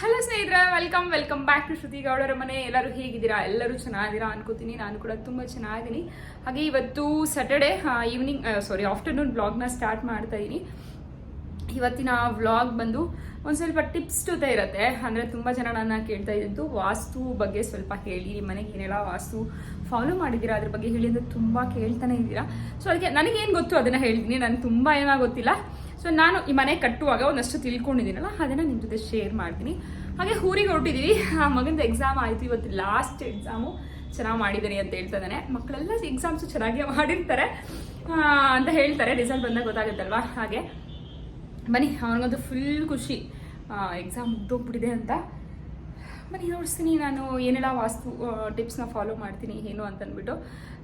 Hello ಸ್ನೇಹಿತರೆ welcome welcome back to Shruti ಗೌಡರ ಮನೆ. ಎಲ್ಲರೂ ಹೇಗಿದ್ದೀರಾ? ಎಲ್ಲರೂ ಚೆನ್ನಾಗಿದ್ದೀರಾ ಅನ್ಕೋತೀನಿ. ನಾನು ಕೂಡ ತುಂಬ ಚೆನ್ನಾಗಿದ್ದೀನಿ. ಹಾಗೆ ಇವತ್ತು ಸ್ಯಾಟರ್ಡೆ ಈವ್ನಿಂಗ್ ಸಾರಿ ಆಫ್ಟರ್ನೂನ್ ಬ್ಲಾಗ್ನ ಸ್ಟಾರ್ಟ್ ಮಾಡ್ತಾ ಇದ್ದೀನಿ ಇವತ್ತಿನ ವ್ಲಾಗ್ ಬಂದು ಒಂದು ಸ್ವಲ್ಪ ಟಿಪ್ಸ್ ಜೊತೆ ಇರುತ್ತೆ. ಅಂದರೆ ತುಂಬ ಜನ ನನ್ನ ಕೇಳ್ತಾ ಇದ್ದು ವಾಸ್ತು ಬಗ್ಗೆ ಸ್ವಲ್ಪ ಹೇಳಿ. ಮನೆಗೆ ಏನೆಲ್ಲ ವಾಸ್ತು ಫಾಲೋ ಮಾಡಿದ್ದೀರಾ? ಅದ್ರ ಬಗ್ಗೆ ಹೇಳಿ ಅಂತ ತುಂಬ ಕೇಳ್ತಾನೆ ಇದ್ದೀರಾ. ಸೊ ಅದಕ್ಕೆ ನನಗೇನು ಗೊತ್ತು? ಅದನ್ನು ಹೇಳ್ತೀನಿ. ನನಗೆ ತುಂಬ ಏನೋ ಗೊತ್ತಿಲ್ಲ ಸೊ ನಾನು ಈ ಮನೆ ಕಟ್ಟುವಾಗ ಒಂದಷ್ಟು ತಿಳ್ಕೊಂಡಿದ್ದೀನಲ್ಲ, ಅದನ್ನು ನಿಮ್ಮ ಜೊತೆ ಶೇರ್ ಮಾಡ್ತೀನಿ. ಹಾಗೆ ಊರಿಗೆ ಹೊರಟಿದ್ದೀವಿ ಆ ಮಗಂದು ಎಕ್ಸಾಮ್ ಆಯಿತು. ಇವತ್ತು ಲಾಸ್ಟ್ ಎಕ್ಸಾಮು ಚೆನ್ನಾಗಿ ಮಾಡಿದ್ದೀನಿ ಅಂತ ಹೇಳ್ತಾ ಇದ್ದಾನೆ. ಮಕ್ಕಳೆಲ್ಲ ಎಕ್ಸಾಮ್ಸು ಚೆನ್ನಾಗಿ ಮಾಡಿರ್ತಾರೆ. ಅಂತ ಹೇಳ್ತಾರೆ. ರಿಸಲ್ಟ್ ಬಂದಾಗ ಗೊತ್ತಾಗುತ್ತಲ್ವಾ? ಹಾಗೆ. ಬನ್ನಿ ಅವನಿಗಂತೂ ಫುಲ್ ಖುಷಿ. ಎಕ್ಸಾಮ್ ಮುಗ್ದೋಗ್ಬಿಟ್ಟಿದೆ ಅಂತ. ಬನ್ನಿ, ನೋಡಿಸ್ತೀನಿ. ನಾನು ಏನೆಲ್ಲ ವಾಸ್ತು ಟಿಪ್ಸ್ನ ಫಾಲೋ ಮಾಡ್ತೀನಿ, ಏನು ಅಂತ ಅಂದ್ಬಿಟ್ಟು.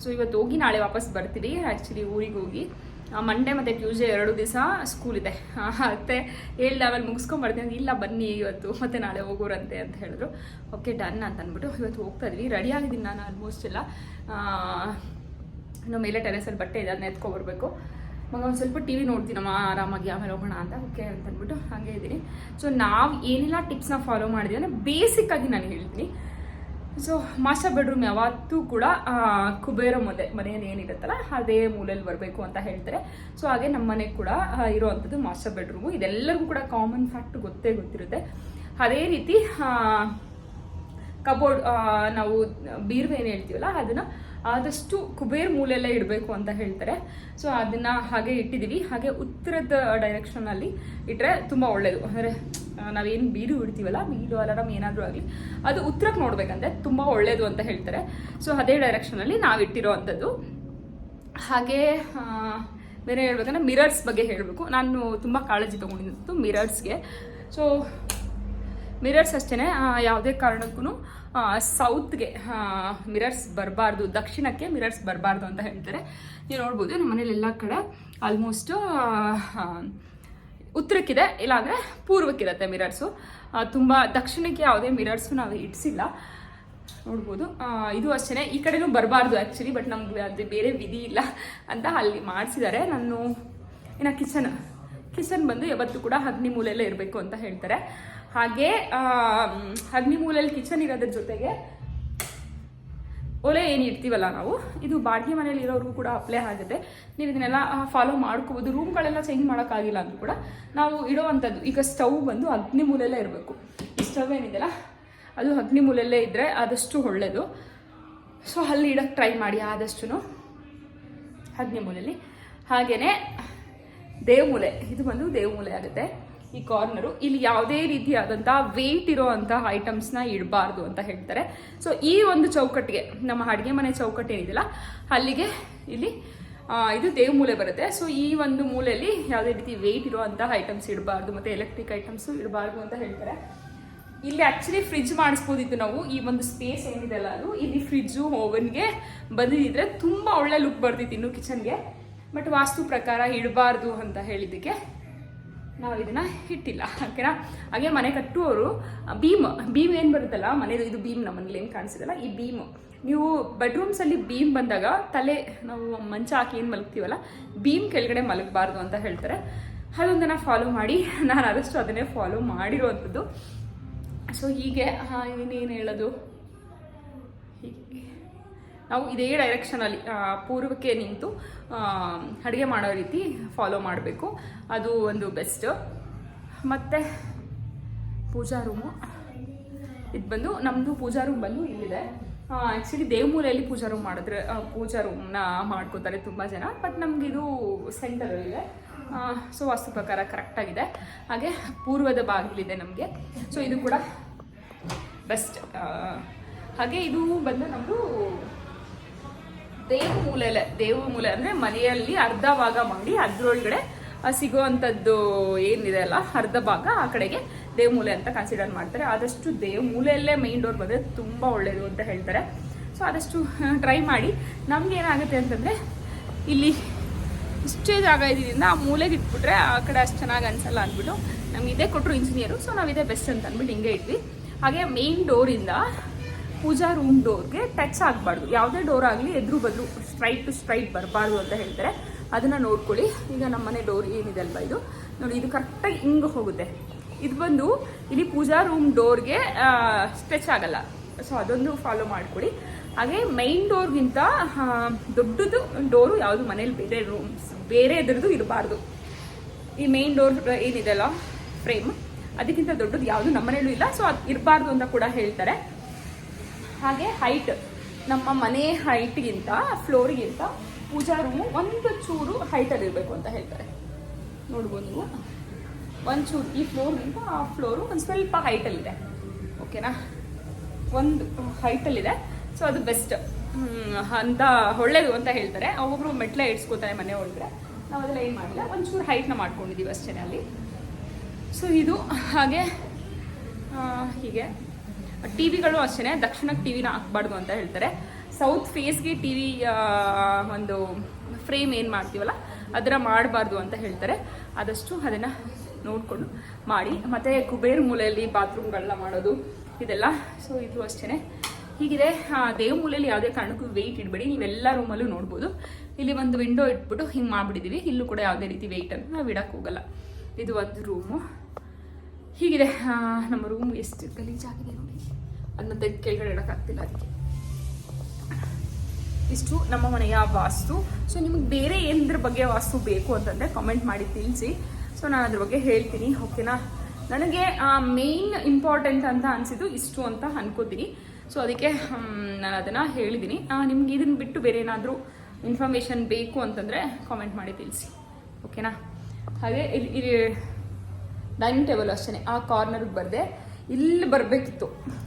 ಸೊ ಇವತ್ತು ಹೋಗಿ ನಾಳೆ ವಾಪಸ್ ಬರ್ತೀವಿ. ಆ್ಯಕ್ಚುಲಿ ಊರಿಗೆ ಹೋಗಿ. ಮಂಡೇ ಮತ್ತು ಟ್ಯೂಸ್ಡೇ ಎರಡು ದಿವಸ ಸ್ಕೂಲ್ ಇದೆ. ಮತ್ತೆ ಹೇಳ್ದೆ ಆಮೇಲೆ ಮುಗಿಸ್ಕೊಂಬರ್ತೀನಿ ಇಲ್ಲ ಬನ್ನಿ ಇವತ್ತು, ಮತ್ತೆ ನಾಳೆ ಹೋಗೋರಂತೆ ಅಂತ ಹೇಳಿದ್ರು. ಓಕೆ ಡನ್ ಅಂತ ಅಂದ್ಬಿಟ್ಟು ಇವತ್ತು ಹೋಗ್ತಾ ಇದ್ವಿ. ರೆಡಿ ಆಗಿದ್ದೀನಿ ನಾನು ಆಲ್ಮೋಸ್ಟ್ ಎಲ್ಲ. ಇನ್ನು ಮೇಲೆ ಟೆರೆಸಲ್ಲಿ ಬಟ್ಟೆ ಇದೆ, ಅದನ್ನ ಎತ್ಕೊಬರ್ಬೇಕು. ಮಗ ಒಂದು ಸ್ವಲ್ಪ ಟಿ ವಿ ನೋಡ್ತೀನಮ್ಮ, ಆರಾಮಾಗಿ ಆಮೇಲೆ ಹೋಗೋಣ ಅಂತ. ಓಕೆ ಅಂತ ಅಂದ್ಬಿಟ್ಟು ಹಾಗೆ ಇದ್ದೀನಿ. ಸೊ ನಾವು ಏನೆಲ್ಲ ಟಿಪ್ಸ್ನ ಫಾಲೋ ಮಾಡಿದ್ವಿ ಅಂದರೆ ಬೇಸಿಕ್ಕಾಗಿ ನಾನು ಹೇಳ್ತೀನಿ. ಸೊ ಮಾಸ್ಟರ್ ಬೆಡ್ರೂಮ್ ಯಾವತ್ತೂ ಕೂಡ ಕುಬೇರ ಮುದೆ, ಮನೆಯಲ್ಲಿ ಏನಿರುತ್ತಲ್ಲ, ಅದೇ ಮೂಲೆಯಲ್ಲಿ ಬರಬೇಕು ಅಂತ ಹೇಳ್ತಾರೆ. ಸೊ ಹಾಗೆ ನಮ್ಮ ಮನೆಗೆ ಕೂಡ ಇರುವಂಥದ್ದು ಮಾಸ್ಟರ್ ಬೆಡ್ರೂಮು ಇದೆಲ್ಲರಿಗೂ ಕೂಡ ಕಾಮನ್ ಫ್ಯಾಕ್ಟ್ ಗೊತ್ತೇ ಗೊತ್ತಿರುತ್ತೆ. ಅದೇ ರೀತಿ ಕಬೋರ್ಡ್ ನಾವು ಬೀರ್ವೆ ಏನು ಹೇಳ್ತೀವಲ್ಲ, ಅದನ್ನು ಆದಷ್ಟು ಕುಬೇರ್ ಮೂಲೆಯಲ್ಲೇ ಇಡಬೇಕು ಅಂತ ಹೇಳ್ತಾರೆ. ಸೊ ಅದನ್ನು ಹಾಗೆ ಇಟ್ಟಿದ್ದೀವಿ. ಹಾಗೆ ಉತ್ತರದ ಡೈರೆಕ್ಷನಲ್ಲಿ ಇಟ್ಟರೆ ತುಂಬ ಒಳ್ಳೆಯದು ಅಂದರೆ ನಾವೇನು ಬೀರು ಇಡ್ತೀವಲ್ಲ ಬೀಲು ಅಲಾರಮ್ ಏನಾದರೂ ಆಗಲಿ, ಅದು ಉತ್ತರಕ್ಕೆ ನೋಡಬೇಕಂದ್ರೆ ತುಂಬ ಒಳ್ಳೆಯದು ಅಂತ ಹೇಳ್ತಾರೆ. ಸೊ ಅದೇ ಡೈರೆಕ್ಷನಲ್ಲಿ ನಾವು ಇಟ್ಟಿರೋ ಅಂಥದ್ದು. ಹಾಗೆ ಬೇರೆ ಹೇಳ್ಬೇಕಂದ್ರೆ ಮಿರರ್ಸ್ ಬಗ್ಗೆ ಹೇಳಬೇಕು. ನಾನು ತುಂಬ ಕಾಳಜಿ ತೊಗೊಂಡಿದ್ದು ಮಿರರ್ಸ್ಗೆ ಸೊ ಮಿರರ್ಸ್ ಅಷ್ಟೇ ಯಾವುದೇ ಕಾರಣಕ್ಕೂ ಸೌತ್ಗೆ ಮಿರರ್ಸ್ ಬರಬಾರ್ದು, ದಕ್ಷಿಣಕ್ಕೆ ಮಿರರ್ಸ್ ಬರಬಾರ್ದು ಅಂತ ಹೇಳ್ತಾರೆ. ನೀವು ನೋಡ್ಬೋದು ನಮ್ಮ ಮನೇಲಿ ಎಲ್ಲ ಕಡೆ ಆಲ್ಮೋಸ್ಟ್ ಉತ್ತರಕ್ಕಿದೆ, ಇಲ್ಲಾಂದರೆ ಪೂರ್ವಕ್ಕಿರುತ್ತೆ ಮಿರರ್ಸು ತುಂಬ ದಕ್ಷಿಣಕ್ಕೆ ಯಾವುದೇ ಮಿರರ್ಸು ನಾವು ಇಡಿಸಿಲ್ಲ. ನೋಡ್ಬೋದು. ಇದು ಅಷ್ಟೇ ಈ ಕಡೆನೂ ಬರಬಾರ್ದು ಆ್ಯಕ್ಚುಲಿ ಬಟ್ ನಮ್ಗೆ ಅದು ಬೇರೆ ವಿಧಿ ಇಲ್ಲ ಅಂತ ಅಲ್ಲಿ ಮಾಡಿಸಿದ್ದಾರೆ. ನಾನು, ಇನ್ನು ಕಿಚನ್ ಕಿಚನ್ ಬಂದು ಯಾವತ್ತೂ ಕೂಡ ಅಗ್ನಿ ಮೂಲೆಯಲ್ಲೇ ಇರಬೇಕು ಅಂತ ಹೇಳ್ತಾರೆ. ಹಾಗೆ ಅಗ್ನಿ ಮೂಲೆಯಲ್ಲಿ ಕಿಚನ್ ಇರೋದ್ರ ಜೊತೆಗೆ ಒಲೆ ಏನು ಇರ್ತೀವಲ್ಲ ನಾವು, ಇದು ಬಾಡಿಗೆ ಮನೇಲಿ ಇರೋರು ಕೂಡ ಅಪ್ಲೈ ಆಗುತ್ತೆ. ನೀವು ಇದನ್ನೆಲ್ಲ ಫಾಲೋ ಮಾಡ್ಕೋಬೋದು. ರೂಮ್ಗಳೆಲ್ಲ ಚೇಂಜ್ ಮಾಡೋಕ್ಕಾಗಿಲ್ಲ ಅಂದ್ರೂ ಕೂಡ ನಾವು ಇಡೋವಂಥದ್ದು, ಈಗ ಸ್ಟವ್ ಬಂದು ಅಗ್ನಿ ಮೂಲೆಯಲ್ಲೇ ಇರಬೇಕು. ಈ ಸ್ಟವ್ ಏನಿದೆಯಲ್ಲ, ಅದು ಅಗ್ನಿ ಮೂಲೆಯಲ್ಲೇ ಇದ್ದರೆ ಆದಷ್ಟು ಒಳ್ಳೆಯದು ಸೊ ಅಲ್ಲಿ ಇಡೋಕ್ಕೆ ಟ್ರೈ ಮಾಡಿ ಆದಷ್ಟು ಅಗ್ನಿ ಮೂಲೆಯಲ್ಲಿ. ಹಾಗೆಯೇ ದೇವಮೂಲೆ ಇದು ಬಂದು ದೇವಮೂಲೆ ಆಗುತ್ತೆ. ಈ ಕಾರ್ನರು ಇಲ್ಲಿ ಯಾವುದೇ ರೀತಿಯಾದಂತಹ ವೆಯ್ಟ್ ಇರೋ ಅಂಥ ಐಟಮ್ಸ್ನ ಇಡಬಾರ್ದು ಅಂತ ಹೇಳ್ತಾರೆ. ಸೊ ಈ ಒಂದು ಚೌಕಟ್ಟಿಗೆ, ನಮ್ಮ ಅಡುಗೆ ಮನೆ ಚೌಕಟ್ಟು ಏನಿದೆಯಲ್ಲ, ಅಲ್ಲಿಗೆ ಇಲ್ಲಿ ಇದು ಇದು ದೇವಮೂಲೆ ಬರುತ್ತೆ. ಸೊ ಈ ಒಂದು ಮೂಲೆಯಲ್ಲಿ ಯಾವುದೇ ರೀತಿ ವೆಯ್ಟ್ ಇರೋ ಅಂಥ ಐಟಮ್ಸ್ ಇಡಬಾರ್ದು ಮತ್ತು ಎಲೆಕ್ಟ್ರಿಕ್ ಐಟಮ್ಸು ಇಡಬಾರ್ದು ಅಂತ ಹೇಳ್ತಾರೆ. ಇಲ್ಲಿ ಆಕ್ಚುಲಿ ಫ್ರಿಜ್ ಮಾಡಿಸ್ಬೋದಿತ್ತು ನಾವು. ಈ ಒಂದು ಸ್ಪೇಸ್ ಏನಿದೆಲ್ಲ ಅದು. ಇಲ್ಲಿ ಫ್ರಿಜ್ಜು ಓವನ್ಗೆ ಬಂದಿದ್ದರೆ ತುಂಬ ಒಳ್ಳೆ ಲುಕ್ ಬರ್ತಿತ್ತು ಇನ್ನು ಕಿಚನ್ಗೆ ಬಟ್ ವಾಸ್ತು ಪ್ರಕಾರ ಇಡಬಾರ್ದು ಅಂತ ಹೇಳಿದ್ದಕ್ಕೆ ನಾವು ಇದನ್ನ ಇಟ್ಟಿಲ್ಲ ಓಕೆನಾ ಹಾಗೆ ಮನೆ ಕಟ್ಟುವವರು ಬೀಮ್ ಬೀಮ್ ಏನು ಬರುತ್ತಲ್ಲ, ಮನೇದು ಇದು ಬೀಮ್ ನಮ್ಮ ಮನೇಲಿ ಏನು ಕಾಣಿಸಿದಲ್ಲ ಈ ಬೀಮ್ ನೀವು ಬೆಡ್ರೂಮ್ಸಲ್ಲಿ ಬೀಮ್ ಬಂದಾಗ ತಲೆ, ನಾವು ಮಂಚ ಹಾಕಿ ಏನು ಮಲಗ್ತೀವಲ್ಲ ಬೀಮ್ ಕೆಳಗಡೆ ಮಲಗಬಾರ್ದು ಅಂತ ಹೇಳ್ತಾರೆ. ಅದೊಂದನ್ನು ಫಾಲೋ ಮಾಡಿ, ನಾನು ಆದಷ್ಟು ಅದನ್ನೇ ಫಾಲೋ ಮಾಡಿರೋವಂಥದ್ದು. ಸೊ ಹೀಗೆ ಇನ್ನೇನು ಹೇಳೋದು? ನಾವು ಇದೇ ಡೈರೆಕ್ಷನಲ್ಲಿ ಪೂರ್ವಕ್ಕೆ ನಿಂತು ಅಡುಗೆ ಮಾಡೋ ರೀತಿ ಫಾಲೋ ಮಾಡಬೇಕು. ಅದು ಒಂದು ಬೆಸ್ಟ್ ಮತ್ತು ಪೂಜಾ ರೂಮು ಇದು ಬಂದು ನಮ್ಮದು ಪೂಜಾ ರೂಮ್ ಬಂದು ಇಲ್ಲಿದೆ. ಆ್ಯಕ್ಚುಲಿ ದೇವಮೂಲೆಯಲ್ಲಿ ಪೂಜಾ ರೂಮ್ ಮಾಡಿದ್ರೆ ಪೂಜಾ ರೂಮ್ನ ಮಾಡ್ಕೋತಾರೆ ತುಂಬ ಜನ. ಬಟ್ ನಮಗಿದು ಇದೆ ಸೊ ವಾಸ್ತು ಪ್ರಕಾರ ಕರೆಕ್ಟಾಗಿದೆ ಹಾಗೆ ಪೂರ್ವದ ಬಾಗಿಲಿದೆ ನಮಗೆ. ಸೊ ಇದು ಕೂಡ ಬೆಸ್ಟ್ ಹಾಗೆ ಇದು ಬಂದು ನಮ್ಮದು ದೇವ ಮೂಲೆಲೆ ದೇವ ಮೂಲೆ ಅಂದರೆ ಮನೆಯಲ್ಲಿ ಅರ್ಧ ಭಾಗ ಮಾಡಿ ಅದರೊಳಗಡೆ ಸಿಗುವಂತದ್ದು ಏನಿದೆ ಅಲ್ಲ, ಅರ್ಧ ಭಾಗ ಆ ಕಡೆಗೆ ದೇವ ಮೂಲೆ ಅಂತ ಕನ್ಸಿಡರ್ ಮಾಡ್ತಾರೆ. ಆದಷ್ಟು ದೇವ ಮೂಲೆಯಲ್ಲೇ ಮೈನ್ ಡೋರ್ ಬಂದ್ರೆ ತುಂಬ ಒಳ್ಳೆಯದು ಅಂತ ಹೇಳ್ತಾರೆ. ಸೊ ಆದಷ್ಟು ಟ್ರೈ ಮಾಡಿ. ನಮ್ಗೆ ಏನಾಗುತ್ತೆ ಅಂತಂದರೆ, ಇಲ್ಲಿ ಇಷ್ಟೇ ಜಾಗ ಇದರಿಂದ ಆ ಮೂಲೆಗೆ ಇಟ್ಬಿಟ್ರೆ ಆ ಕಡೆ ಅಷ್ಟು ಚೆನ್ನಾಗಿ ಅನ್ಸಲ್ಲ ಅಂದ್ಬಿಟ್ಟು ನಮ್ಗೆ ಇದೇ ಕೊಟ್ಟರು ಇಂಜಿನಿಯರು ಸೊ ನಾವು ಇದೇ ಬೆಸ್ಟ್ ಅಂತ ಅಂದ್ಬಿಟ್ಟು ಹಿಂಗೆ ಇಟ್ವಿ ಹಾಗೆ ಮೇನ್ ಡೋರಿಂದ ಪೂಜಾ ರೂಮ್ ಡೋರ್ಗೆ ಟಚ್ ಆಗಬಾರ್ದು. ಯಾವುದೇ ಡೋರ್ ಆಗಲಿ ಎದುರು ಬದಲು ಸ್ಟ್ರೈಟ್ ಟು ಸ್ಟ್ರೈಟ್ ಬರಬಾರ್ದು ಅಂತ ಹೇಳ್ತಾರೆ. ಅದನ್ನು ನೋಡ್ಕೊಳ್ಳಿ. ಈಗ ನಮ್ಮ ಮನೆ ಡೋರ್ ಏನಿದೆ ಅಲ್ವಾ ಇದು? ನೋಡಿ, ಇದು ಕರೆಕ್ಟಾಗಿ ಹಿಂಗೆ ಹೋಗುತ್ತೆ. ಇದು ಬಂದು ಇಲ್ಲಿ ಪೂಜಾ ರೂಮ್ ಡೋರ್ಗೆ ಸ್ಟ್ರೆಚ್ ಆಗಲ್ಲ. ಸೊ ಅದೊಂದು ಫಾಲೋ ಮಾಡ್ಕೊಳ್ಳಿ. ಹಾಗೆ ಮೈನ್ ಡೋರ್ಗಿಂತ ದೊಡ್ಡದು ಡೋರು ಯಾವುದು? ಮನೇಲಿ ಬೇರೆ ರೂಮ್ಸ್ ಬೇರೆ ಇದ್ರದ್ದು ಇರಬಾರ್ದು. ಈ ಮೈನ್ ಡೋರ್ ಏನಿದೆಲ್ಲ ಫ್ರೇಮ್ ಅದಕ್ಕಿಂತ ದೊಡ್ಡದು ಯಾವುದು? ನಮ್ಮನೇಲೂ ಇಲ್ಲ. ಸೊ ಅದು ಇರಬಾರ್ದು ಅಂತ ಕೂಡ ಹೇಳ್ತಾರೆ. ಹಾಗೆ ಹೈಟ್ ನಮ್ಮ ಮನೆ ಹೈಟ್ಗಿಂತ ಫ್ಲೋರಿಗಿಂತ ಪೂಜಾ ರೂಮು ಒಂದು ಚೂರು ಹೈಟಲ್ಲಿ ಇರಬೇಕು ಅಂತ ಹೇಳ್ತಾರೆ. ನೋಡ್ಬೋದು ನೀವು? ಒಂದು ಚೂರು, ಈ ಫ್ಲೋರ್ಗಿಂತ ಆ ಫ್ಲೋರು ಒಂದು ಸ್ವಲ್ಪ ಹೈಟಲ್ಲಿದೆ ಓಕೆನಾ ಒಂದು ಹೈಟಲ್ಲಿದೆ ಸೊ ಅದು ಬೆಸ್ಟ್ ಅಂತ ಒಳ್ಳೇದು ಅಂತ ಹೇಳ್ತಾರೆ. ಒಬ್ಬೊಬ್ರು ಮೆಟ್ಲೆ ಇಡ್ಸ್ಕೊತಾರೆ ಮನೆ ಒಳಗಡೆ. ನಾವು ಅದೆಲ್ಲ ಏನು ಮಾಡಿಲ್ಲ. ಒಂಚೂರು ಹೈಟ್ನ ಮಾಡ್ಕೊಂಡಿದ್ದೀವಿ ಅಷ್ಟೇ ಅಲ್ಲಿ. ಸೊ ಇದು ಹಾಗೆ ಹೀಗೆ. ಟಿ ವಿಗಳು ಅಷ್ಟೇ ದಕ್ಷಿಣಕ್ಕೆ ಟಿವಿನ ಹಾಕ್ಬಾರ್ದು ಅಂತ ಹೇಳ್ತಾರೆ. ಸೌತ್ ಫೇಸ್ಗೆ ಟಿವಿ ಒಂದು ಫ್ರೇಮ್ ಏನು ಮಾಡ್ತೀವಲ್ಲ, ಅದರ ಮಾಡಬಾರ್ದು ಅಂತ ಹೇಳ್ತಾರೆ. ಆದಷ್ಟು ಅದನ್ನು ನೋಡಿಕೊಂಡು ಮಾಡಿ. ಮತ್ತು ಕುಬೇರ್ ಮೂಲೆಯಲ್ಲಿ ಬಾತ್ರೂಮ್ಗಳನ್ನ ಮಾಡೋದು, ಇದೆಲ್ಲ. ಸೊ ಇದು ಅಷ್ಟೇ ಹೀಗಿದೆ. ದೇವ್ ಮೂಲೆಯಲ್ಲಿ ಯಾವುದೇ ಕಾರಣಕ್ಕೂ ವೆಯ್ಟ್ ಇಡಬೇಡಿ. ನೀವೆಲ್ಲ ರೂಮಲ್ಲೂ ನೋಡ್ಬೋದು. ಇಲ್ಲಿ ಒಂದು ವಿಂಡೋ ಇಟ್ಬಿಟ್ಟು ಹಿಂಗೆ ಮಾಡಿಬಿಟ್ಟಿದ್ದೀವಿ ಇಲ್ಲೂ ಕೂಡ ಯಾವುದೇ ರೀತಿ ವೆಯ್ಟನ್ನು ನಾವು ಇಡೋಕ್ಕೆ ಹೋಗಲ್ಲ. ಇದು ಒಂದು ರೂಮು ಹೀಗಿದೆ. ನಮ್ಮ ರೂಮ್ ಎಷ್ಟು ಗಲೀಜಾಗಿದೆ ನೋಡಿ. ಅದನ್ನ ತೆಗೆದು ಕೆಳಗಡೆ ಇಡೋಕ್ಕಾಗ್ತಿಲ್ಲ ಅದಕ್ಕೆ. ಇಷ್ಟು ನಮ್ಮ ಮನೆಯ ವಾಸ್ತು. ಸೊ ನಿಮಗೆ ಬೇರೆ ಏನದ್ರ ಬಗ್ಗೆ ವಾಸ್ತು ಬೇಕು ಅಂತಂದರೆ ಕಾಮೆಂಟ್ ಮಾಡಿ ತಿಳಿಸಿ. ಸೊ ನಾನು ಅದ್ರ ಬಗ್ಗೆ ಹೇಳ್ತೀನಿ. ಓಕೆನಾ ನನಗೆ ಮೇನ್ ಇಂಪಾರ್ಟೆಂಟ್ ಅಂತ ಅನಿಸಿದ್ದು ಇಷ್ಟು ಅಂತ ಅನ್ಕೋತೀನಿ. ಸೊ ಅದಕ್ಕೆ ನಾನು ಅದನ್ನು ಹೇಳಿದ್ದೀನಿ. ನಿಮ್ಗೆ ಇದನ್ನು ಬಿಟ್ಟು ಬೇರೆ ಏನಾದರೂ ಇನ್ಫಾರ್ಮೇಷನ್ ಬೇಕು ಅಂತಂದರೆ ಕಾಮೆಂಟ್ ಮಾಡಿ ತಿಳಿಸಿ. ಓಕೆನಾ ಹಾಗೆ, ಇಲ್ಲಿ ಇಲ್ಲಿ ಡೈನಿಂಗ್ ಟೇಬಲ್ ಅಷ್ಟೇ ಆ ಕಾರ್ನರ್ಗೆ ಬರದೆ. ಇಲ್ಲಿ ಬರಬೇಕಿತ್ತು.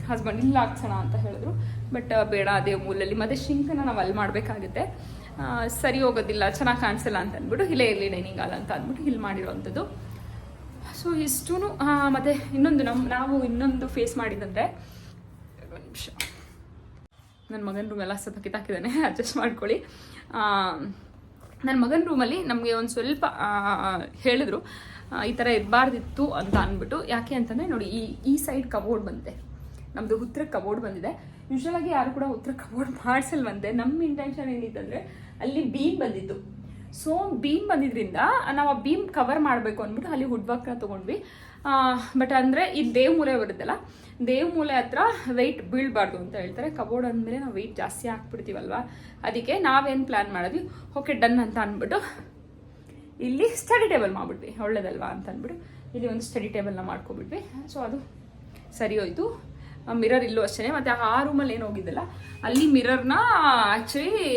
ಹಸ್ಬೆಂಡ್, ಇಲ್ಲಿ ಹಾಕ್ಸೋಣ ಅಂತ ಹೇಳಿದ್ರು. ಬಟ್ ಬೇಡ, ಅದೇ ಮೂಲಲ್ಲಿ ಮತ್ತೆ ಶಿಂಕನ ನಾವು ಅಲ್ಲಿ ಮಾಡಬೇಕಾಗುತ್ತೆ. ಸರಿ ಹೋಗೋದಿಲ್ಲ, ಚೆನ್ನಾಗಿ ಕಾಣಿಸಲ್ಲ ಅಂತ ಅಂದ್ಬಿಟ್ಟು, ಇಲ್ಲೇ ಇರಲಿ, ಡೈನಿಂಗ್ ಹಾಲ್ ಅಂತ ಅಂದ್ಬಿಟ್ಟು ಇಲ್ಲಿ ಮಾಡಿರೋವಂಥದ್ದು. ಸೊ ಇಷ್ಟೂ ಮತ್ತೆ ಇನ್ನೊಂದು ನಮ್ಮ ನಾವು ಇನ್ನೊಂದು ಫೇಸ್ ಮಾಡಿದಂದರೆ ನಿಮಿಷ. ನನ್ನ ಮಗನ ಎಲ್ಲ ಸ್ವಲ್ಪ ಕಿತ್ತಾಕಿದ್ದಾನೆ ಅಡ್ಜಸ್ಟ್ ಮಾಡ್ಕೊಳ್ಳಿ. ನನ್ನ ಮಗನ ರೂಮಲ್ಲಿ ನಮಗೆ ಒಂದು ಸ್ವಲ್ಪ ಹೇಳಿದ್ರು ಈ ಥರ ಇರಬಾರ್ದಿತ್ತು ಅಂತ ಅಂದ್ಬಿಟ್ಟು ಯಾಕೆ ಅಂತಂದರೆ ನೋಡಿ, ಈ ಈ ಸೈಡ್ ಕಬೋರ್ಡ್ ಬಂದಿದೆ. ನಮ್ಮದು ಉತ್ತರ ಕಬೋರ್ಡ್ ಬಂದಿದೆ. ಯೂಶ್ವಲಾಗಿ ಯಾರು ಕೂಡ ಉತ್ತರ ಕಬೋರ್ಡ್ ಮಾಡಿಸಲ್ವಂತೆ. ನಮ್ಮ ಇಂಟೆನ್ಷನ್ ಏನಿತ್ತಂದರೆ, ಅಲ್ಲಿ ಬೀಮ್ ಬಂದಿತ್ತು. ಸೊ ಬೀಮ್ ಬಂದಿದ್ರಿಂದ, ನಾವು ಆ ಬೀಮ್ ಕವರ್ ಮಾಡಬೇಕು ಅಂದ್ಬಿಟ್ಟು ಅಲ್ಲಿ ವುಡ್ ವರ್ಕ್ನ ತೊಗೊಂಡ್ವಿ. ಬಟ್ ಅಂದರೆ, ಈ ದೇವ್ ಮೂಲೆ ಬರುತ್ತಲ್ಲ ದೇವ್ ಮೂಲೆ ಹತ್ರ ವೆಯ್ಟ್ ಬೀಳಬಾರ್ದು ಅಂತ ಹೇಳ್ತಾರೆ. ಕಬೋರ್ಡ್ ಅಂದಮೇಲೆ ನಾವು ವೆಯ್ಟ್ ಜಾಸ್ತಿ ಹಾಕ್ಬಿಡ್ತೀವಲ್ವಾ? ಅದಕ್ಕೆ ನಾವೇನು ಪ್ಲ್ಯಾನ್ ಮಾಡಿದ್ವಿ? ಓಕೆ ಡನ್ ಅಂತ ಅಂದ್ಬಿಟ್ಟು ಇಲ್ಲಿ ಸ್ಟಡಿ ಟೇಬಲ್ ಮಾಡಿಬಿಟ್ವಿ. ಒಳ್ಳೇದಲ್ವಾ ಅಂತ ಅಂದ್ಬಿಟ್ಟು ಇಲ್ಲಿ ಒಂದು ಸ್ಟಡಿ ಟೇಬಲ್ನ ಮಾಡ್ಕೊಬಿಟ್ವಿ ಸೊ ಅದು ಸರಿ ಹೋಯ್ತು. ಮಿರರ್ ಇಲ್ಲೂ ಅಷ್ಟೇ ಮತ್ತು ಆ ರೂಮಲ್ಲಿ ಏನು ಹೋಗಿದ್ದಲ್ಲ, ಅಲ್ಲಿ ಮಿರರ್ನ ಆ್ಯಕ್ಚುಲಿ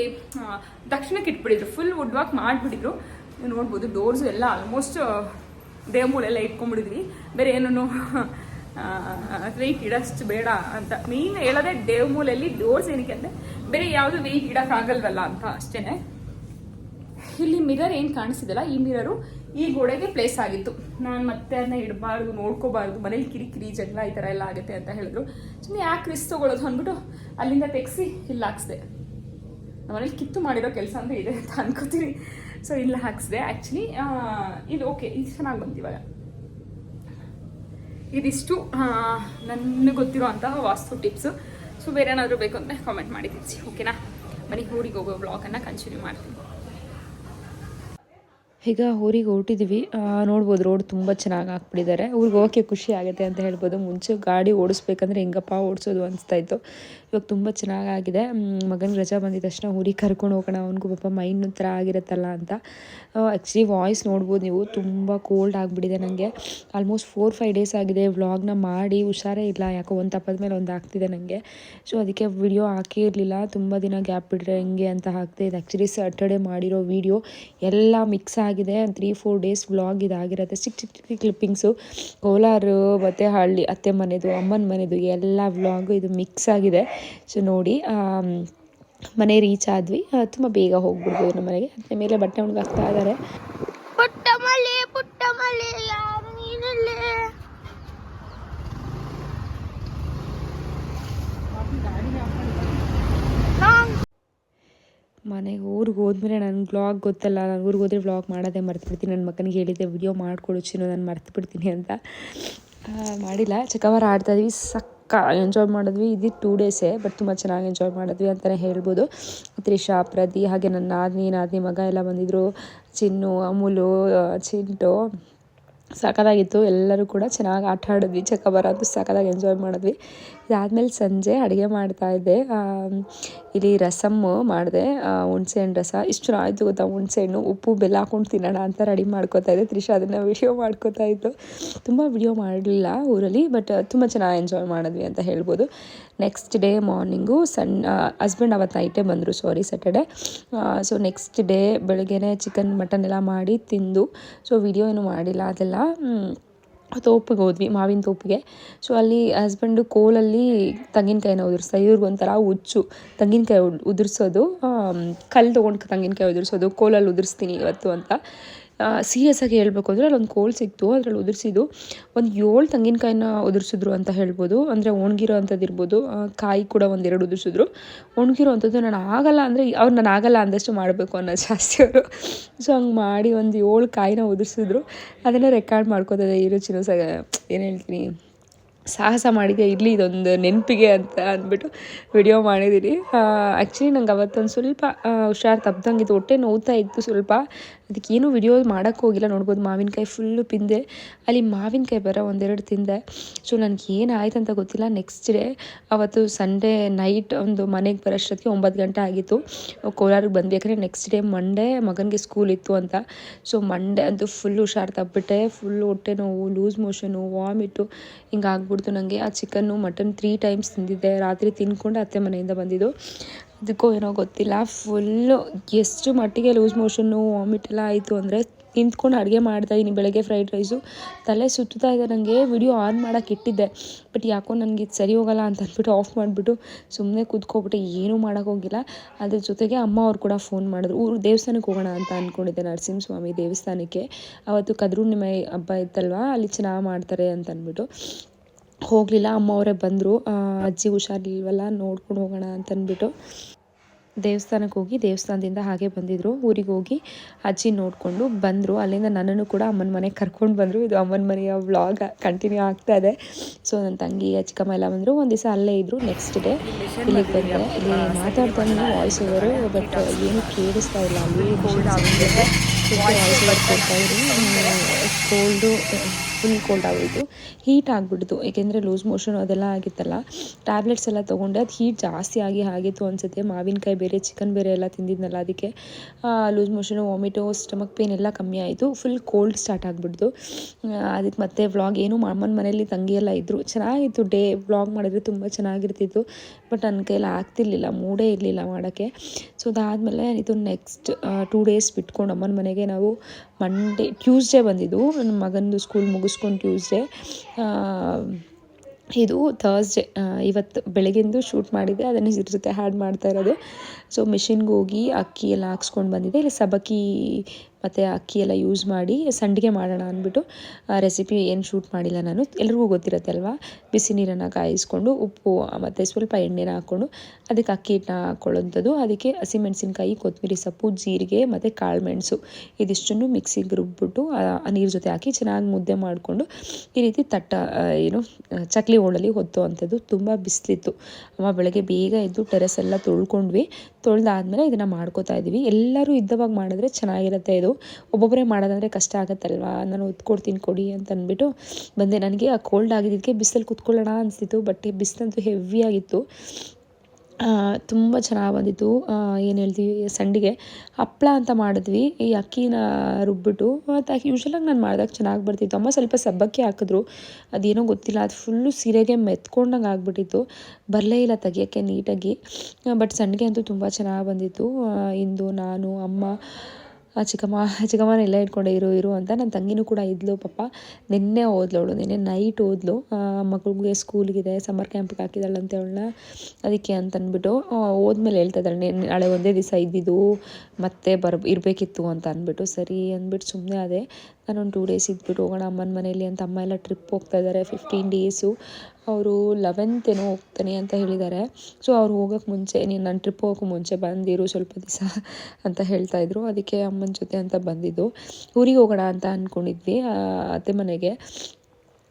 ದಕ್ಷಿಣಕ್ಕೆ ಇಟ್ಬಿಟ್ಟಿದ್ರು. ಫುಲ್ ವುಡ್ ವರ್ಕ್ ಮಾಡಿಬಿಟ್ಟಿದ್ರು. ನೋಡ್ಬೋದು ಡೋರ್ಸು ಎಲ್ಲ ಆಲ್ಮೋಸ್ಟ್ ದೇವಮೂಲೆಲ್ಲ ಇಟ್ಕೊಂಡ್ಬಿಟ್ಟಿದ್ವಿ ಬೇರೆ ಏನೂ ವೆಯ್ಟ್ ಇಡಷ್ಟು ಬೇಡ ಅಂತ ಮೇನ್ ಹೇಳೋದೇ ದೇವಮೂಲೆಯಲ್ಲಿ ಡೋರ್ಸ್ ಏನಕ್ಕೆ ಅಂದರೆ ಬೇರೆ ಯಾವುದು ವೆಯ್ಟ್ ಇಡೋಕ್ಕಾಗಲ್ವಲ್ಲ ಅಂತ ಅಷ್ಟೇನೆ. ಇಲ್ಲಿ ಮಿರರ್ ಏನು ಕಾಣಿಸಿದಲ್ಲ, ಈ ಮಿರರು ಈ ಗೋಡೆಗೆ ಪ್ಲೇಸ್ ಆಗಿತ್ತು. ನಾನು ಮತ್ತೆ ಅದನ್ನ ಇಡಬಾರ್ದು, ನೋಡ್ಕೋಬಾರ್ದು, ಮನೇಲಿ ಕಿರಿಕಿರಿ, ಜಗಳ ಈ ಥರ ಎಲ್ಲ ಆಗುತ್ತೆ ಅಂತ ಹೇಳಿದ್ರು. ಸುಮ್ಮನೆ ಯಾಕೆ ರಿಸ್ ತಗೊಳ್ಳೋದು ಅಂದ್ಬಿಟ್ಟು ಅಲ್ಲಿಂದ ತೆಗ್ಸಿ ಇಲ್ಲಿ ಹಾಕ್ಸಿದೆ. ಮನೇಲಿ ಕಿತ್ತು ಮಾಡಿರೋ ಕೆಲಸ ಅಂದ್ರೆ ಇದೆ ಅಂತ ಅನ್ಕೋತೀನಿ ಸೊ ಇಲ್ಲಿ ಹಾಕ್ಸಿದೆ. ಆ್ಯಕ್ಚುಲಿ ಇದು ಓಕೆ ಇದು ಚೆನ್ನಾಗಿ ಬಂತು ಇವಾಗ ಇದಿಷ್ಟು ನನಗೆ ಗೊತ್ತಿರೋ ಅಂತಹ ವಾಸ್ತು ಟಿಪ್ಸು ಸೊ ಬೇರೆ ಏನಾದರೂ ಬೇಕು ಅಂತ ಕಾಮೆಂಟ್ ಮಾಡಿ ತಿಳಿಸಿ ಓಕೆನಾ ಮನೆಗೆ ಊರಿಗೆ ಹೋಗೋ ಬ್ಲಾಗನ್ನು ಕಂಟಿನ್ಯೂ ಮಾಡ್ತೀನಿ. ಈಗ ಊರಿಗೆ ಹೊರಟಿದ್ದೀವಿ ನೋಡ್ಬೋದು ರೋಡ್ ತುಂಬ ಚೆನ್ನಾಗಿ ಹಾಕ್ಬಿಟ್ಟಿದ್ದಾರೆ. ಊರಿಗೆ ಹೋಗೋಕ್ಕೆ ಖುಷಿ ಆಗುತ್ತೆ ಅಂತ ಹೇಳ್ಬೋದು. ಮುಂಚೆ ಗಾಡಿ ಓಡಿಸ್ಬೇಕಂದ್ರೆ ಹೆಂಗಪ್ಪ ಓಡಿಸೋದು ಅನಿಸ್ತಾ ಇತ್ತು. ಇವಾಗ ತುಂಬ ಚೆನ್ನಾಗಾಗಿದೆ. ಮಗನಿಗೆ ರಜಾ ಬಂದಿದ್ದ ತಕ್ಷಣ ಊರಿಗೆ ಕರ್ಕೊಂಡು ಹೋಗೋಣ, ಅವನಿಗೂ ಪಾಪ ಮೈಂಡ್ ಒಂಥರ ಆಗಿರುತ್ತಲ್ಲ ಅಂತ. ಆ್ಯಕ್ಚುಲಿ ವಾಯ್ಸ್ ನೋಡ್ಬೋದು ನೀವು, ತುಂಬ ಕೋಲ್ಡ್ ಆಗಿಬಿಟ್ಟಿದೆ ನನಗೆ ಆಲ್ಮೋಸ್ಟ್ ಫೋರ್ ಫೈವ್ ಡೇಸ್ ಆಗಿದೆ ವ್ಲಾಗ್ನ ಮಾಡಿ ಹುಷಾರೇ ಇಲ್ಲ, ಯಾಕೋ ಒಂದು ತಪ್ಪದ ಮೇಲೆ ಒಂದು ಆಗ್ತಿದೆ ನನಗೆ ಸೊ ಅದಕ್ಕೆ ವಿಡಿಯೋ ಹಾಕಿರಲಿಲ್ಲ ತುಂಬ ದಿನ ಗ್ಯಾಪ್ ಬಿಟ್ಟರೆ ಹೆಂಗೆ ಅಂತ ಹಾಕ್ತೆ ಇದು ಆ್ಯಕ್ಚುಲಿ ಸ್ಯಾಟರ್ಡೆ ಮಾಡಿರೋ ವಿಡಿಯೋ ಎಲ್ಲ ಮಿಕ್ಸ್ ಆಗಿದೆ ತ್ರೀ ಫೋರ್ ಡೇಸ್ ವ್ಲಾಗ್ ಇದಾಗಿರುತ್ತೆ. ಚಿಕ್ಕ ಚಿಕ್ಕ ಚಿಕ್ಕ ಕ್ಲಿಪ್ಪಿಂಗ್ಸು ಕೋಲಾರ ಮತ್ತು ಹಳ್ಳಿ, ಅತ್ತೆ ಮನೆದು, ಅಮ್ಮನ ಮನೆದು, ಎಲ್ಲ ವ್ಲಾಗು ಇದು ಮಿಕ್ಸ್ ಆಗಿದೆ. ಸೊ ನೋಡಿ ಮನೆ ರೀಚ್ ಆದ್ವಿ. ತುಂಬ ಬೇಗ ಹೋಗ್ಬಿಡ್ಬೋದು ನಮ್ಮ ಮನೆಗೆ. ಅದ್ರ ಮೇಲೆ ಬಟ್ಟೆ ಒಣಗಾಕ್ತಾ ಇದ್ದಾರೆ. ಮನೆಗೆ ಊರಿಗೆ ಹೋದ್ಮೇಲೆ ನನಗೆ ವ್ಲಾಗ್ ಗೊತ್ತಲ್ಲ. ನಾನು ಊರಿಗೆ ಹೋದ್ರೆ ವ್ಲಾಗ್ ಮಾಡೋದೇ ಮರ್ತು ನನ್ನ ಮಗನಿಗೆ ಹೇಳಿದ್ದೆ ವಿಡಿಯೋ ಮಾಡಿಕೊಡು ಚಿನ್ನು ನಾನು ಮರ್ತು ಬಿಡ್ತೀನಿ ಅಂತ ಮಾಡಿಲ್ಲ. ಚಕವಾರ ಆಡ್ತಾಯಿದ್ವಿ ಸಕ್ಕ ಎಂಜಾಯ್ ಮಾಡಿದ್ವಿ. ಇದು ಟೂ ಡೇಸೇ ಬಟ್ ತುಂಬ ಚೆನ್ನಾಗಿ ಎಂಜಾಯ್ ಮಾಡಿದ್ವಿ ಅಂತಲೇ ಹೇಳ್ಬೋದು. ತ್ರಿಷಾ ಪ್ರದಿ ಹಾಗೆ ನನ್ನ ನಾದಿನಿ ನಾದಿನಿ ಮಗ ಎಲ್ಲ ಬಂದಿದ್ದರು ಚಿನ್ನು, ಅಮುಲು ಚಿಂಟು. ಸಖತ್ತಾಗಿತ್ತು. ಎಲ್ಲರೂ ಕೂಡ ಚೆನ್ನಾಗಿ ಆಟ ಆಡಿದ್ವಿ. ಚಕ್ಕಬರ ಅಂತೂ ಸಖತ್ತಾಗಿ ಎಂಜಾಯ್ ಮಾಡಿದ್ವಿ. ಇದಾದಮೇಲೆ ಸಂಜೆ ಅಡುಗೆ ಮಾಡ್ತಾಯಿದ್ದೆ ಇಲ್ಲಿ ರಸಮ್ಮು ಮಾಡಿದೆ. ಹುಣ್ಸೆಹಣ್ಣು ರಸ. ಇಷ್ಟು ಚೆನ್ನಾಗಿತ್ತು ಗೊತ್ತಾ? ಹುಣ್ಸೆಹಣ್ಣು, ಉಪ್ಪು, ಬೆಲ್ಲ ಹಾಕೊಂಡು ತಿನ್ನೋಣ ಅಂತ ರೆಡಿ ಮಾಡ್ಕೋತಾ ಇದ್ದೆ. ತ್ರಿಷಾ ಅದನ್ನು ವಿಡಿಯೋ ಮಾಡ್ಕೋತಾ ಇತ್ತು ತುಂಬ ವಿಡಿಯೋ ಮಾಡಲಿಲ್ಲ ಊರಲ್ಲಿ ಬಟ್ ತುಂಬ ಚೆನ್ನಾಗಿ ಎಂಜಾಯ್ ಮಾಡಿದ್ವಿ ಅಂತ ಹೇಳ್ಬೋದು. ನೆಕ್ಸ್ಟ್ ಡೇ ಮಾರ್ನಿಂಗು ಸಣ್ಣ ಹಸ್ಬೆಂಡ್ ಅವತ್ತು ನೈಟೇ ಬಂದರು sorry Saturday so next day ಬೆಳಗ್ಗೆನೇ ಚಿಕನ್ ಮಟನ್ ಎಲ್ಲ ಮಾಡಿ ತಿಂದು ಸೊ ವಿಡಿಯೋ ಏನು ಮಾಡಿಲ್ಲ ಅದೆಲ್ಲ. ತೋಪಿಗೆ ಹೋದ್ವಿ, ಮಾವಿನ ತೋಪಿಗೆ. ಸೊ ಅಲ್ಲಿ ಹಸ್ಬೆಂಡು ಕೋಲಲ್ಲಿ ತೆಂಗಿನಕಾಯಿನ ಉದುರಿಸ್ತಾ ಇವ್ರಿಗೊಂಥರ ಹುಚ್ಚು. ತೆಂಗಿನಕಾಯಿ ಉದ್, ಉದುರಿಸೋದು ಕಲ್ಲು ತೊಗೊಂಡು ತೆಂಗಿನಕಾಯಿ ಉದುರಿಸೋದು ಕೋಲಲ್ಲಿ ಉದುರಿಸ್ತೀನಿ ಇವತ್ತು ಅಂತ. ಸೀರಿಯಸ್ ಆಗಿ ಹೇಳ್ಬೇಕು ಅಂದರೆ ಅಲ್ಲೊಂದು ಕೋಲ್ ಸಿಕ್ತು, ಅದರಲ್ಲಿ ಉದುರಿಸಿದ್ದು. ಒಂದು ಏಳು ತೆಂಗಿನಕಾಯಿನ ಉದುರಿಸಿದ್ರು ಅಂತ ಹೇಳ್ಬೋದು. ಅಂದರೆ ಒಣಗಿರೋ ಅಂಥದ್ದು ಇರ್ಬೋದು. ಕಾಯಿ ಕೂಡ ಒಂದೆರಡು ಉದುರಿಸಿದ್ರು. ಒಣಗಿರೋ ಅಂಥದ್ದು ನಾನು ಆಗಲ್ಲ ಅಂದರೆ ಅವ್ರು ನಾನು ಆಗಲ್ಲ ಅಂದಷ್ಟು ಮಾಡಬೇಕು ಅನ್ನೋ ಜಾಸ್ತಿ ಅವರು. ಸೊ ಹಂಗೆ ಮಾಡಿ ಒಂದು ಏಳು ಕಾಯಿನ ಉದುರಿಸಿದ್ರು. ಅದನ್ನು ರೆಕಾರ್ಡ್ ಮಾಡ್ಕೋತದೆ ಈ ರುಚಿನ ಸಹ ಏನು ಹೇಳ್ತೀನಿ? ಸಾಹಸ ಮಾಡಿದೆ ಇರಲಿ ಇದೊಂದು ನೆನಪಿಗೆ ಅಂತ ಅಂದ್ಬಿಟ್ಟು ವಿಡಿಯೋ ಮಾಡಿದ್ದೀನಿ ಆ್ಯಕ್ಚುಲಿ ನಂಗೆ ಅವತ್ತೊಂದು ಸ್ವಲ್ಪ ಹುಷಾರು ತಪ್ಪದಂಗಿತ್ತು ಹೊಟ್ಟೆ ನೋವ್ತಾ ಇತ್ತು ಸ್ವಲ್ಪ. ಅದಕ್ಕೇನು ವಿಡಿಯೋ ಮಾಡೋಕ್ಕೆ ಹೋಗಿಲ್ಲ, ನೋಡ್ಬೋದು ಮಾವಿನಕಾಯಿ ಫುಲ್ಲು ತಿಂದೆ. ಅಲ್ಲಿ ಮಾವಿನಕಾಯಿ ಬರೋ ಒಂದೆರಡು ತಿಂದೆ. ಸೊ ನನಗೆ ಏನಾಯ್ತು ಅಂತ ಗೊತ್ತಿಲ್ಲ. ನೆಕ್ಸ್ಟ್ ಡೇ ಅವತ್ತು ಸಂಡೇ ನೈಟ್ ಒಂದು ಮನೆಗೆ ಬರೋಷ್ಟೊತ್ತಿಗೆ ಒಂಬತ್ತು ಗಂಟೆ ಆಗಿತ್ತು. ಕೋಲಾರಿಗೆ ಬಂದು ಯಾಕಂದರೆ ನೆಕ್ಸ್ಟ್ ಡೇ ಮಂಡೇ ಮಗನಿಗೆ ಸ್ಕೂಲ್ ಇತ್ತು ಅಂತ. ಸೊ ಮಂಡೇ ಅಂತೂ ಫುಲ್ ಹುಷಾರು ತಪ್ಪಿಟ್ಟೆ. ಫುಲ್ ಹೊಟ್ಟೆ ನೋವು ಲೂಸ್ ಮೋಷನು ವಾಮಿಟು ಹಿಂಗೆ ಆಗ್ಬಿಡ್ತು ನನಗೆ ಆ ಚಿಕನ್ನು ಮಟನ್ ತ್ರೀ ಟೈಮ್ಸ್ ತಿಂದಿದ್ದೆ. ರಾತ್ರಿ ತಿಂದ್ಕೊಂಡು ಅತ್ತೆ ಮನೆಯಿಂದ ಬಂದಿದ್ದು. ಅದಕ್ಕೋ ಏನೋ ಗೊತ್ತಿಲ್ಲ. ಫುಲ್ಲು ಎಷ್ಟು ಮಟ್ಟಿಗೆ ಲೂಸ್ ಮೋಷನ್ನು ವಾಮಿಟ್ ಎಲ್ಲ ಆಯಿತು ಅಂದರೆ ನಿಂತ್ಕೊಂಡು ಅಡುಗೆ ಮಾಡ್ತಾಯಿದ್ದೀನಿ ಬೆಳಗ್ಗೆ ಫ್ರೈಡ್ ರೈಸು ತಲೆ ಸುತ್ತಾ ಇದೆ ನನಗೆ ವಿಡಿಯೋ ಆನ್ ಮಾಡೋಕೆ ಇಟ್ಟಿದ್ದೆ. ಬಟ್ ಯಾಕೋ ನನಗೆ ಇದು ಸರಿ ಹೋಗಲ್ಲ ಅಂತ ಅಂದ್ಬಿಟ್ಟು ಆಫ್ ಮಾಡಿಬಿಟ್ಟು ಸುಮ್ಮನೆ ಕೂತ್ಕೊಬಿಟ್ಟು ಏನೂ ಮಾಡೋಕ್ಕೋಗಿಲ್ಲ ಅದ್ರ ಜೊತೆಗೆ ಅಮ್ಮ ಅವ್ರು ಕೂಡ ಫೋನ್ ಮಾಡಿದ್ರು. ಊರು ದೇವಸ್ಥಾನಕ್ಕೆ ಹೋಗೋಣ ಅಂತ ಅಂದ್ಕೊಂಡಿದ್ದೆ ನರಸಿಂಹಸ್ವಾಮಿ ದೇವಸ್ಥಾನಕ್ಕೆ. ಅವತ್ತು ಕದ್ರುಣ್ಣಿಮೆ ಹಬ್ಬ ಇತ್ತಲ್ವ, ಅಲ್ಲಿ ಚೆನ್ನಾಗಿ ಮಾಡ್ತಾರೆ ಅಂತ ಅಂದ್ಬಿಟ್ಟು. ಹೋಗಲಿಲ್ಲ, ಅಮ್ಮ ಅವರೇ ಬಂದರು. ಅಜ್ಜಿ ಹುಷಾರಿಲ್ವಲ್ಲ, ನೋಡ್ಕೊಂಡು ಹೋಗೋಣ ಅಂತ ಅಂದ್ಬಿಟ್ಟು ದೇವಸ್ಥಾನಕ್ಕೆ ಹೋಗಿ ದೇವಸ್ಥಾನದಿಂದ ಹಾಗೆ ಬಂದಿದ್ದರು ಊರಿಗೆ ಹೋಗಿ ಅಜ್ಜಿ ನೋಡಿಕೊಂಡು ಬಂದರು. ಅಲ್ಲಿಂದ ನನ್ನನ್ನು ಕೂಡ ಅಮ್ಮನ ಮನೆಗೆ ಕರ್ಕೊಂಡು ಬಂದರು. ಇದು ಅಮ್ಮನ ಮನೆಯ ವ್ಲಾಗ್ ಕಂಟಿನ್ಯೂ ಆಗ್ತಾ ಇದೆ. ಸೊ ನನ್ನ ತಂಗಿ ಚಿಕ್ಕಮ್ಮ ಎಲ್ಲ ಬಂದರು. ಒಂದು ದಿವಸ ಅಲ್ಲೇ ಇದ್ದರು ನೆಕ್ಸ್ಟ್ ಡೇ ಇಲ್ಲಿಗೆ ಬಂದೆ. ಇಲ್ಲಿ ಮಾತಾಡ್ತಾನೆ ವಾಯ್ಸ್ ಓವರು ಬಟ್ ಏನು ಕೇಳಿಸ್ತಾ ಇಲ್ಲ. ಅಲ್ಲಿ voice over cold full cold ಆಗೋಯಿತು. ಹೀಟ್ ಆಗಿಬಿಡ್ತು. ಏಕೆಂದರೆ ಲೂಸ್ ಮೋಷನ್ ಅದೆಲ್ಲ ಆಗಿತ್ತಲ್ಲ. ಟ್ಯಾಬ್ಲೆಟ್ಸ್ ಎಲ್ಲ ತೊಗೊಂಡೆ. ಅದು ಹೀಟ್ ಜಾಸ್ತಿ ಆಗಿ ಆಗಿತ್ತು ಅನಿಸುತ್ತೆ. ಮಾವಿನಕಾಯಿ ಬೇರೆ ಚಿಕನ್ ಬೇರೆ ಎಲ್ಲ ತಿಂದಿದ್ನಲ್ಲ ಅದಕ್ಕೆ. ಲೂಸ್ ಮೋಷನು ವಾಮಿಟೋ ಸ್ಟಮಕ್ ಪೇನ್ ಎಲ್ಲ ಕಮ್ಮಿ ಆಯಿತು. ಫುಲ್ ಕೋಲ್ಡ್ ಸ್ಟಾರ್ಟ್ ಆಗಿಬಿಡ್ತು. ಅದಕ್ಕೆ ಮತ್ತೆ ವ್ಲಾಗ್ ಏನು ಅಮ್ಮನ ಮನೆಯಲ್ಲಿ ತಂಗಿಯೆಲ್ಲ ಇದ್ದರು ಚೆನ್ನಾಗಿತ್ತು ಡೇ. ವ್ಲಾಗ್ ಮಾಡಿದ್ರೆ ತುಂಬ ಚೆನ್ನಾಗಿರ್ತಿತ್ತು. ಬಟ್ ನನ್ನ ಕೈಯಲ್ಲಿ ಆಗ್ತಿರ್ಲಿಲ್ಲ, ಮೂಡೇ ಇರಲಿಲ್ಲ ಮಾಡೋಕ್ಕೆ. ಸೊ ಅದಾದಮೇಲೆ ಇದು ನೆಕ್ಸ್ಟ್ ಟೂ ಡೇಸ್ ಬಿಟ್ಕೊಂಡು ಅಮ್ಮನ ಮನೆಗೆ ನಾವು ಮಂಡೇ ಟ್ಯೂಸ್ಡೇ ಬಂದಿದ್ದು. ನನ್ನ ಮಗನದು ಸ್ಕೂಲ್ ಮುಗಿಸ್ಕೊಂಡು ಟ್ಯೂಸ್ಡೇ ಇದು ಥರ್ಸ್ಡೇ ಇವತ್ತು ಬೆಳಗ್ಗೆಂದು ಶೂಟ್ ಮಾಡಿದೆ ಅದನ್ನು ಇದ್ರ ಜೊತೆ ಹ್ಯಾಡ್ ಮಾಡ್ತಾ ಇರೋದು. ಸೊ ಮಿಷಿನ್ಗೆ ಹೋಗಿ ಅಕ್ಕಿ ಎಲ್ಲ ಹಾಕ್ಸ್ಕೊಂಡು ಬಂದಿದೆ ಇಲ್ಲಿ ಸಬಕಿ ಮತ್ತು ಅಕ್ಕಿ ಎಲ್ಲ ಯೂಸ್ ಮಾಡಿ ಸಂಡಿಗೆ ಮಾಡೋಣ ಅಂದ್ಬಿಟ್ಟು ರೆಸಿಪಿ ಏನು ಶೂಟ್ ಮಾಡಿಲ್ಲ ನಾನು. ಎಲ್ರಿಗೂ ಗೊತ್ತಿರುತ್ತೆ ಅಲ್ವಾ? ಬಿಸಿ ನೀರನ್ನು ಕಾಯಿಸ್ಕೊಂಡು ಉಪ್ಪು ಮತ್ತು ಸ್ವಲ್ಪ ಎಣ್ಣೆನ ಹಾಕ್ಕೊಂಡು ಅದಕ್ಕೆ ಅಕ್ಕಿ ಹಿಟ್ಟನ್ನ ಹಾಕ್ಕೊಳ್ಳೋಂಥದ್ದು ಅದಕ್ಕೆ ಹಸಿಮೆಣಸಿನ್ಕಾಯಿ ಕೊತ್ತಂಬರಿ ಸೊಪ್ಪು, ಜೀರಿಗೆ ಮತ್ತು ಕಾಳು ಮೆಣಸು ಇದಿಷ್ಟನ್ನು ಮಿಕ್ಸಿಗೆ ರುಬ್ಬಿಟ್ಟು ಆ ನೀರು ಜೊತೆ ಹಾಕಿ ಚೆನ್ನಾಗಿ ಮುದ್ದೆ ಮಾಡಿಕೊಂಡು ಈ ರೀತಿ ತಟ್ಟ ಏನು ಚಕ್ಲಿ ಹೋಳಲ್ಲಿ ಹೊತ್ತು ಅಂಥದ್ದು ತುಂಬ ಬಿಸಿಲಿತ್ತು. ಅಮ್ಮ ಬೆಳಗ್ಗೆ ಬೇಗ ಎದ್ದು ಟೆರೆಸ್ ಎಲ್ಲ ತೊಳ್ಕೊಂಡ್ವಿ. ತೊಳೆದಾದ್ಮೇಲೆ ಇದನ್ನು ಮಾಡ್ಕೋತಾ ಇದ್ದೀವಿ ಎಲ್ಲರೂ ಇದ್ದವಾಗ ಮಾಡಿದ್ರೆ ಚೆನ್ನಾಗಿರುತ್ತೆ ಇದು. ಒಬ್ಬೊಬ್ಬರೇ ಮಾಡೋದಂದರೆ ಕಷ್ಟ ಆಗುತ್ತಲ್ವಾ ನಾನು ಉತ್ಕೊಡ್ತೀನಿ ಕೊಡಿ ಅಂತ ಅಂದ್ಬಿಟ್ಟು ಬಂದೆ. ನನಗೆ ಆ ಕೋಲ್ಡ್ ಆಗಿದ್ದಕ್ಕೆ ಬಿಸಿಲು ಕುತ್ಕೊಳ್ಳೋಣ ಅನಿಸ್ತಿತ್ತು ಬಟ್ ಬಿಸಿಲಂತೂ ಹೆವಿ ಆಗಿತ್ತು. ತುಂಬ ಚೆನ್ನಾಗಿ ಬಂದಿತ್ತು. ಏನು ಹೇಳ್ತೀವಿ ಸಂಡಿಗೆ. ಹಪ್ಪಳ ಅಂತ ಮಾಡಿದ್ವಿ. ಈ ಅಕ್ಕಿನ ರುಬ್ಬಿಟ್ಟು, ಮತ್ತು ಯೂಶ್ವಲಾಗಿ ನಾನು ಮಾಡಿದಾಗ ಚೆನ್ನಾಗಿ ಬರ್ತಿತ್ತು. ಅಮ್ಮ ಸ್ವಲ್ಪ ಸಬ್ಬಕ್ಕಿ ಹಾಕಿದ್ರು. ಅದೇನೋ ಗೊತ್ತಿಲ್ಲ, ಅದು ಫುಲ್ಲು ಸೀರೆಗೆ ಮೆತ್ಕೊಂಡಂಗೆ ಆಗಿಬಿಟ್ಟಿತ್ತು. ಬರಲೇ ಇಲ್ಲ ತೆಗಿಯೋಕ್ಕೆ ನೀಟಾಗಿ. ಬಟ್ ಸಂಡಿಗೆ ಅಂತೂ ತುಂಬ ಚೆನ್ನಾಗಿ ಬಂದಿತ್ತು. ಇಂದು ನಾನು, ಅಮ್ಮ ಚಿಕ್ಕಮ್ಮ ಚಿಕ್ಕಮ್ಮನ ಎಲ್ಲ ಇಟ್ಕೊಂಡೆ ಇರು ಇರು ಅಂತ ನನ್ನ ತಂಗಿನೂ ಕೂಡ ಇದ್ಲು ಪಾಪ. ನಿನ್ನೆ ಹೋದ್ಲು ಅವಳು ನಿನ್ನೆ ನೈಟ್ ಹೋದ್ಲು ಮಕ್ಳಿಗೆ ಸ್ಕೂಲ್ಗಿದೆ ಸಮ್ಮರ್ ಕ್ಯಾಂಪಿಗೆ ಹಾಕಿದಾಳಂತೆ ಅವಳನ್ನ ಅದಕ್ಕೆ ಅಂತ ಅಂದ್ಬಿಟ್ಟು ಆ, ಹೋದ್ಮೇಲೆ ಹೇಳ್ತಾ ಇದ್ದಾಳೆ "ನೀನ್ ನಾಳೆ ಒಂದೇ ದಿವಸ ಇದ್ದಿದ್ದು ಮತ್ತೆ ಬರ್ ಇರಬೇಕಿತ್ತು ಅಂತ ಅಂದ್ಬಿಟ್ಟು. ಸರಿ ಅಂದ್ಬಿಟ್ಟು ಸುಮ್ಮನೆ ಅದೇ ನಾನೊಂದು ಟೂ ಡೇಸ್ ಇದ್ಬಿಟ್ಟು ಹೋಗೋಣ, ಅಮ್ಮನ ಮನೇಲಿ ಅಂತ ಅಮ್ಮ ಎಲ್ಲ ಟ್ರಿಪ್ ಹೋಗ್ತಾ ಇದ್ದಾರೆ ಫಿಫ್ಟೀನ್ ಡೇಸು ಅವರು ಲೆವೆಂತ್ ಏನೋ ಹೋಗ್ತಾನೆ ಅಂತ ಹೇಳಿದ್ದಾರೆ ಸೊ ಅವ್ರು ಹೋಗೋಕ್ಕೆ ಮುಂಚೆ, ನೀನು ನಾನು ಟ್ರಿಪ್ ಹೋಗೋಕ್ಕೆ ಮುಂಚೆ ಬಂದಿರು ಸ್ವಲ್ಪ ದಿವಸ ಅಂತ ಹೇಳ್ತಾ ಇದ್ರು. ಅದಕ್ಕೆ ಅಮ್ಮನ ಜೊತೆ ಅಂತ ಬಂದಿದ್ದು. ಊರಿಗೆ ಹೋಗೋಣ ಅಂತ ಅಂದ್ಕೊಂಡಿದ್ವಿ ಅತ್ತೆ ಮನೆಗೆ.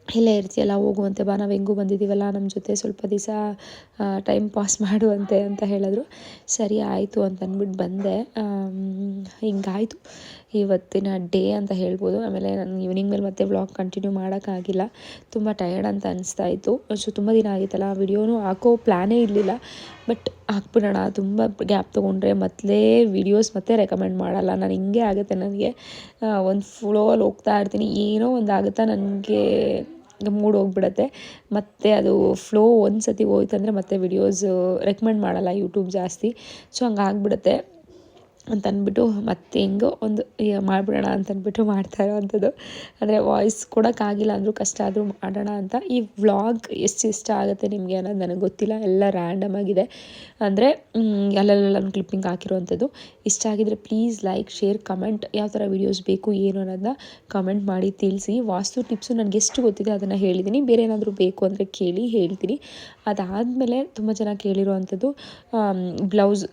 ಇಲ್ಲೇ ಇರ್ತೀಯಲ್ಲ ಹೋಗುವಂತೆ, ಬಾ, ನಾವು ಹೆಂಗೂ ಬಂದಿದ್ದೀವಲ್ಲ ನಮ್ಮ ಜೊತೆ ಸ್ವಲ್ಪ ದಿವಸ ಟೈಮ್ ಪಾಸ್ ಮಾಡುವಂತೆ ಅಂತ ಹೇಳಿದ್ರು. ಸರಿ, ಆಯಿತು ಅಂತ ಅಂದ್ಬಿಟ್ಟು ಬಂದೆ. ಹಿಂಗಾಯಿತು. ಇವತ್ತಿನ ಡೇ ಅಂತ ಹೇಳ್ಬೋದು. ಆಮೇಲೆ ನಾನು ಈವ್ನಿಂಗ್ ಮೇಲೆ ಮತ್ತೆ ವ್ಲಾಗ್ ಕಂಟಿನ್ಯೂ ಮಾಡೋಕ್ಕಾಗಿಲ್ಲ. ತುಂಬ ಟಯರ್ಡ್ ಅಂತ ಅನಿಸ್ತಾ ಇತ್ತು. ಸೊ ತುಂಬ ದಿನ ಆಗಿತ್ತಲ್ಲ, ಆ ವಿಡಿಯೋನು ಹಾಕೋ ಪ್ಲ್ಯಾನೇ ಇರಲಿಲ್ಲ. ಬಟ್ ಹಾಕ್ಬಿಡೋಣ, ತುಂಬ ಗ್ಯಾಪ್ ತೊಗೊಂಡ್ರೆ ಮೊದಲೇ ವಿಡಿಯೋಸ್ ಮತ್ತೆ ರೆಕಮೆಂಡ್ ಮಾಡಲ್ಲ. ನಾನು ಹಿಂಗೆ ಆಗುತ್ತೆ ನನಗೆ. ಒಂದು ಫ್ಲೋಲ್ಲಿ ಹೋಗ್ತಾ ಇರ್ತೀನಿ. ಏನೋ ಒಂದು ಆಗುತ್ತಾ ನನಗೆ ಮೂಡ್ ಹೋಗ್ಬಿಡತ್ತೆ. ಮತ್ತು ಅದು ಫ್ಲೋ ಒಂದು ಸತಿ ಹೋಯ್ತಂದರೆ ಮತ್ತೆ ವಿಡಿಯೋಸ್ ರೆಕಮೆಂಡ್ ಮಾಡಲ್ಲ ಯೂಟ್ಯೂಬ್ ಜಾಸ್ತಿ. ಸೊ ಹಂಗೆ ಆಗ್ಬಿಡುತ್ತೆ. ಅಂತ ಅಂದ್ಬಿಟ್ಟು ಮತ್ತೆ ಹೆಂಗೋ ಒಂದು ಮಾಡಿಬಿಡೋಣ ಅಂತ ಅಂದ್ಬಿಟ್ಟು ಮಾಡ್ತಾ ಇರೋವಂಥದ್ದು. ಅಂದರೆ ವಾಯ್ಸ್ ಕೊಡೋಕ್ಕಾಗಿಲ್ಲ ಅಂದರೂ ಕಷ್ಟ, ಆದರೂ ಮಾಡೋಣ ಅಂತ. ಈ ವ್ಲಾಗ್ ಎಷ್ಟು ಇಷ್ಟ ಆಗುತ್ತೆ ನಿಮಗೆ ಅನ್ನೋದು ನನಗೆ ಗೊತ್ತಿಲ್ಲ. ಎಲ್ಲ ರ್ಯಾಂಡಮ್ ಆಗಿದೆ. ಅಂದರೆ ಅಲ್ಲೆಲ್ಲ ಕ್ಲಿಪ್ಪಿಂಗ್ ಹಾಕಿರೋವಂಥದ್ದು. ಇಷ್ಟ ಆಗಿದ್ರೆ ಪ್ಲೀಸ್ ಲೈಕ್ ಶೇರ್ ಕಮೆಂಟ್ ಯಾವ ಥರ ವೀಡಿಯೋಸ್ ಬೇಕು, ಏನು ಅನ್ನೋದನ್ನ ಕಮೆಂಟ್ ಮಾಡಿ ತಿಳಿಸಿ. ವಾಸ್ತು ಟಿಪ್ಸು ನನಗೆ ಎಷ್ಟು ಗೊತ್ತಿದೆ ಅದನ್ನು ಹೇಳಿದ್ದೀನಿ ಬೇರೆ ಏನಾದರೂ ಬೇಕು ಅಂದರೆ ಕೇಳಿ ಹೇಳ್ತೀನಿ. ಅದಾದಮೇಲೆ ತುಂಬ ಜನ ಕೇಳಿರುವಂಥದ್ದು ಬ್ಲೌಸ್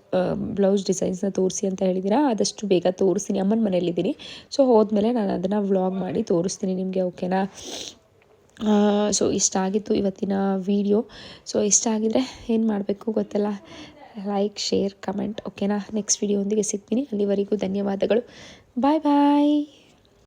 ಬ್ಲೌಸ್ ಡಿಸೈನ್ಸ್ನ ತೋರಿಸಿ ಅಂತ ಹೇಳಿದ್ದೀರಾ, ಆದಷ್ಟು ಬೇಗ ತೋರಿಸ್ತೀನಿ. ಅಮ್ಮನ ಮನೇಲಿದ್ದೀನಿ ಸೊ ಹೋದ್ಮೇಲೆ ನಾನು ಅದನ್ನು ವ್ಲಾಗ್ ಮಾಡಿ ತೋರಿಸ್ತೀನಿ ನಿಮಗೆ ಓಕೆನಾ ಸೊ ಇಷ್ಟ ಆಗಿತ್ತು ಇವತ್ತಿನ ವಿಡಿಯೋ ಸೊ ಇಷ್ಟ ಆಗಿದ್ರೆ ಏನು ಮಾಡಬೇಕು ಗೊತ್ತಲ್ಲ? ಲೈಕ್ ಶೇರ್ ಕಮೆಂಟ್ ಓಕೆನಾ ನೆಕ್ಸ್ಟ್ ವಿಡಿಯೋ ಒಂದಿಗೆ ಸಿಗ್ತೀನಿ. ಅಲ್ಲಿವರೆಗೂ ಧನ್ಯವಾದಗಳು. ಬಾಯ್ ಬಾಯ್